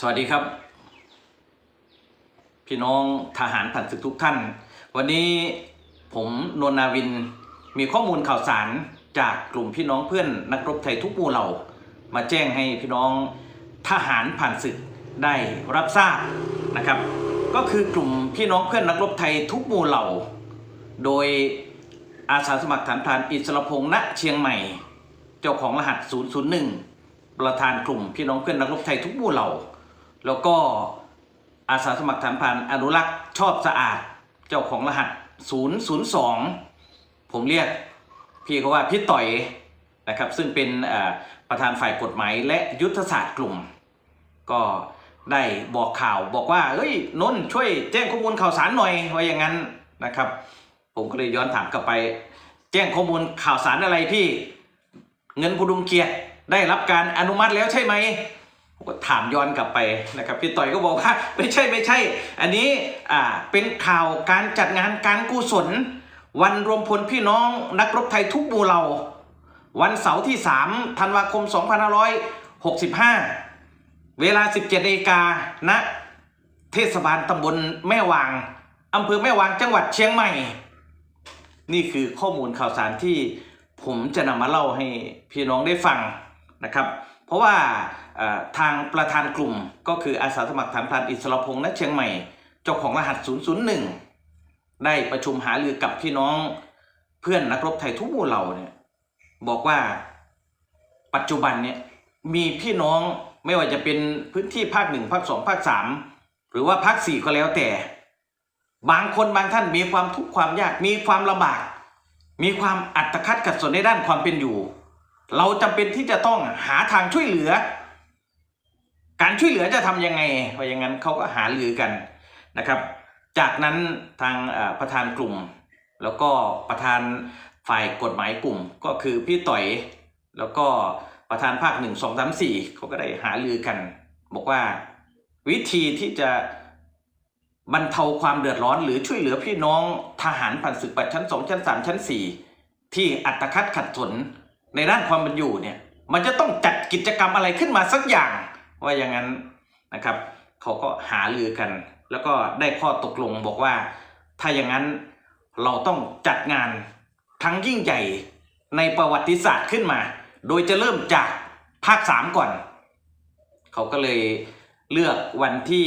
สวัสดีครับ พี่น้องทหารผ่านศึกทุกท่าน วันนี้ผมนนนาวินมีข้อมูลข่าวสารจากกลุ่มพี่น้องเพื่อนนักรบไทยทุกหมู่เหล่า มาแจ้งให้พี่น้องทหารผ่านศึกได้รับทราบนะครับ ก็คือกลุ่มพี่น้องเพื่อนนักรบไทยทุกหมู่เหล่า โดยอาสาสมัครฐานพรานอิสรพงษ์ณเชียงใหม่ เจ้าของรหัส 001 ประธานกลุ่มพี่น้องเพื่อนนักรบไทยทุกหมู่เหล่า แล้วก็อาสาสมัครฐานพรานอนุรักษ์ชอบสะอาดเจ้าของรหัส 002 ผมเรียกพี่เขาว่าพี่ต่อยนะครับ ซึ่งเป็นประธานฝ่ายกฎหมายและยุทธศาสตร์กลุ่ม ก็ได้บอกข่าวบอกว่าเฮ้ยนนช่วยแจ้งข้อมูลข่าวสารหน่อยว่าอย่างนั้นนะครับ ผมก็เลยย้อนถามกลับไป แจ้งข้อมูลข่าวสารอะไรพี่ เงินพดุงเกียรติได้รับการอนุมัติแล้วใช่ไหม ผมก็ถามย้อนกลับไปนะครับพี่ต่อยก็บอกว่าไม่ใช่ไม่ใช่ อันนี้อ่าเป็นข่าวการจัดงานการกุศล วันรวมพลพี่น้องนักรบไทยทุกหมู่เหล่า วันเสาร์ที่ 3 ธันวาคม 2565 เวลา 17นาฬิกาณเทศบาลตำบลแม่วางอำเภอแม่วางจังหวัดเชียงใหม่ นี่คือข้อมูลข่าวสารที่ผมจะนำมาเล่าให้พี่น้องได้ฟังนะครับ เพราะว่าทางประธานกลุ่มก็คืออาสาสมัครฐานพรานอิสรพงษ์ณเชียงใหม่ เจ้าของรหัส 001 ได้ประชุมหารือกับพี่น้องเพื่อนนักรบไทยทุกหมู่เหล่าเนี่ยบอกว่าปัจจุบันเนี่ยมีพี่น้องไม่ว่าจะเป็นพื้นที่ภาคหนึ่งภาคสองภาคสามหรือว่าภาคสี่ก็แล้วแต่ บางคนบางท่านมีความทุกข์ความยากมีความลำบาก มีความอัตคัดขัดสนในด้านความเป็นอยู่ เราจำเป็นที่จะต้องหาทางช่วยเหลือ การช่วยเหลือจะทำยังไงเพราะอย่างนั้นเขาก็หารือกันนะครับ จากนั้นทางประธานกลุ่ม แล้วก็ประธานฝ่ายกฎหมายกลุ่ม ก็คือพี่ต่อยแล้วก็ประธานภาคหนึ่งสองสามสี่เขาก็ได้หารือกัน บอกว่าวิธีที่จะบรรเทาความเดือดร้อน หรือช่วยเหลือพี่น้องทหารผ่านศึกแบบชั้นสองชั้นสามชั้นสี่ที่อัตคัดขัดสน ในด้านความเป็นอยู่เนี่ยมันจะต้องจัดกิจกรรมอะไรขึ้นมาสักอย่าง ว่าอย่างนั้นนะครับเขาก็หารือกัน แล้วก็ได้ข้อตกลงบอกว่า ถ้าอย่างนั้นเราต้องจัดงานทั้งยิ่งใหญ่ในประวัติศาสตร์ขึ้นมา โดยจะเริ่มจากภาคสามก่อน เขาก็เลยเลือกวันที่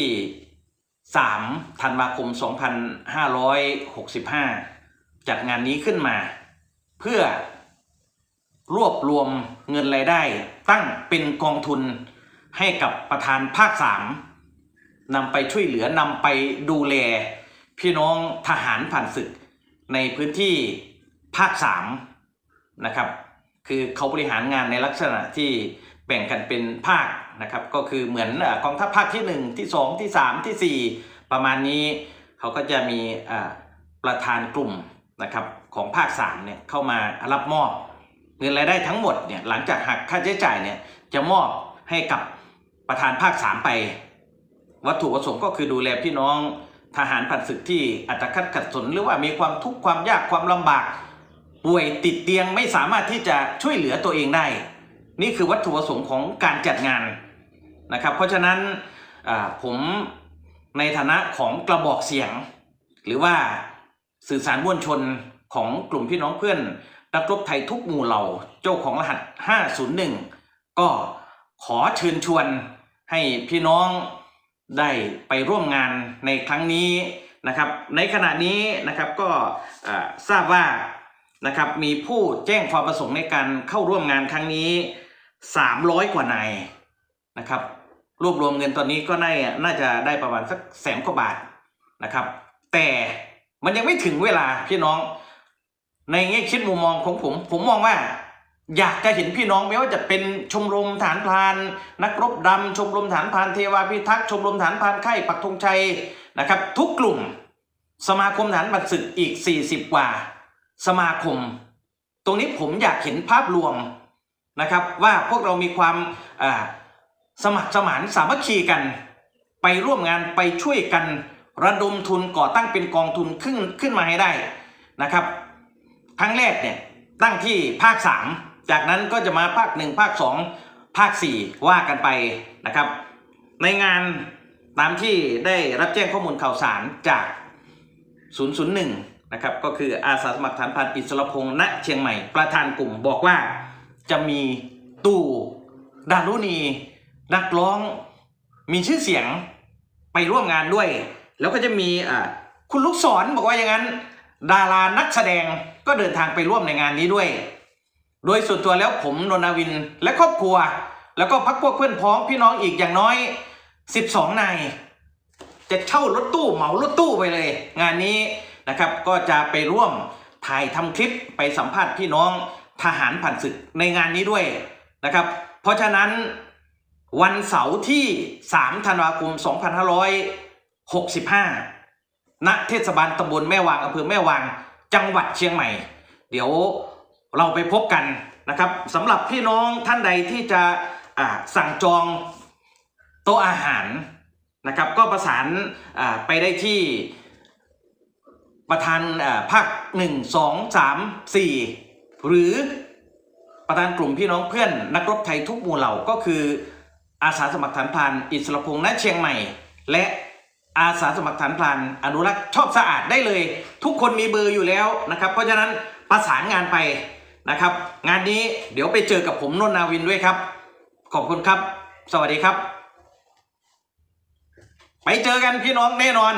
3 ธันวาคม 2565 จัดงานนี้ขึ้นมา เพื่อ รวบรวมเงินรายได้ ตั้งเป็นกองทุนให้กับประธานภาค3นำไปช่วยเหลือนำไปดูแล พี่น้องทหารผ่านศึกในพื้นที่ภาค3นะครับ คือเขาบริหารงานในลักษณะที่แบ่งกันเป็นภาคนะครับ ก็คือเหมือนกองทัพภาคที่ 1 ที่ 2 ที่ 3 ที่ 4 ประมาณนี้เขาก็จะมีประธานกลุ่มนะครับของภาค3เนี่ยเข้ามารับมอบ เงินรายได้ทั้งหมดเนี่ยหลังจากหักค่าใช้จ่ายเนี่ยจะมอบให้กับประธานภาค3ไป วัตถุประสงค์ก็คือดูแลพี่น้องทหารผ่านศึกที่อัตคัดขัดสนหรือว่ามีความทุกข์ความยากความลำบาก ป่วยติดเตียงไม่สามารถที่จะช่วยเหลือตัวเองได้ นี่คือวัตถุประสงค์ของการจัดงานนะครับ เพราะฉะนั้นผมในฐานะของกระบอกเสียง หรือว่าสื่อสารมวลชนของกลุ่มพี่น้องเพื่อน นักรบไทยทุกหมู่เหล่าเจ้าของรหัส 501 ก็ขอเชิญชวนให้พี่น้องได้ไปร่วมงานในครั้งนี้นะครับ ในขณะนี้นะครับก็ทราบว่านะครับมีผู้แจ้งความประสงค์ในการเข้าร่วมงานครั้งนี้ 300 กว่านายนะครับรวบรวมเงินตอนนี้ก็น่าน่าจะได้ประมาณสักแสนกว่าบาทนะครับ แต่มันยังไม่ถึงเวลาพี่น้อง ในแง่คิดมุมมองของผม ผมมองว่า อยากจะเห็นพี่น้องไม่ว่าจะเป็นชมรมฐานพราน นักรบดำชมรมฐานพรานเทวาพิทักษ์ชมรมฐานพรานไข่ปักธงชัยนะครับ ทุกกลุ่มสมาคมฐานบัตรศึกอีก 40 กว่า สมาคม ตรงนี้ผมอยากเห็นภาพรวมนะครับ ว่าพวกเรามีความสมัครสมานสามัคคีกัน ไปร่วมงานไปช่วยกัน ระดมทุนก่อตั้งเป็นกองทุนขึ้นขึ้นมาให้ได้นะครับ ครั้งแรกเนี่ยตั้งที่ภาค 3 จากนั้นก็จะมาภาค 1 ภาค 2 ภาค 4 ว่ากันไปนะครับ ในงานตามที่ได้รับแจ้งข้อมูลข่าวสารจาก 001 นะครับ ก็คืออาสาสมัครฐานพรานอิสรพงษ์ณเชียงใหม่ประธานกลุ่มบอกว่าจะมีตู่ดารุณี นักร้องมีชื่อเสียงไปร่วมงานด้วย แล้วก็จะมีอ่าคุณลูกศรบอกว่าอย่างนั้น ดารานักแสดงก็เดินทางไปร่วมในงานนี้ด้วย โดยส่วนตัวแล้วผมนนทวินและครอบครัว แล้วก็พักพวกเพื่อนพ้องพี่น้องอีกอย่างน้อย 12 นาย จะเช่ารถตู้เหมารถตู้ไปเลย งานนี้นะครับก็จะไปร่วมถ่ายทำคลิปไปสัมภาษณ์พี่น้องทหารผ่านศึกในงานนี้ด้วยนะครับ เพราะฉะนั้นวันเสาร์ที่ 3 ธันวาคม 2565 ณเทศบาลตำบลแม่วางอำเภอแม่วาง จังหวัดเชียงใหม่ เดี๋ยวเราไปพบกันนะครับสำหรับพี่น้องท่านใดที่จะสั่งจองโต๊ะอาหารนะครับ ก็ประสานไปได้ที่ประธานภาคหนึ่งสองสามสี่หรือประธานกลุ่มพี่น้องเพื่อนนักรบไทยทุกหมู่เหล่าก็คืออาสาสมัครฐานพานอิสระพงษ์ณเชียงใหม่ และ อาสาสมัครฐานพลานอนุรักษ์ชอบสะอาดได้เลย ทุกคนมีเบอร์อยู่แล้วนะครับ เพราะฉะนั้นประสานงานไปนะครับ งานนี้เดี๋ยวไปเจอกับผมนนท์นาวินด้วยครับ ขอบคุณครับ สวัสดีครับ ไปเจอกันพี่น้องแน่นอน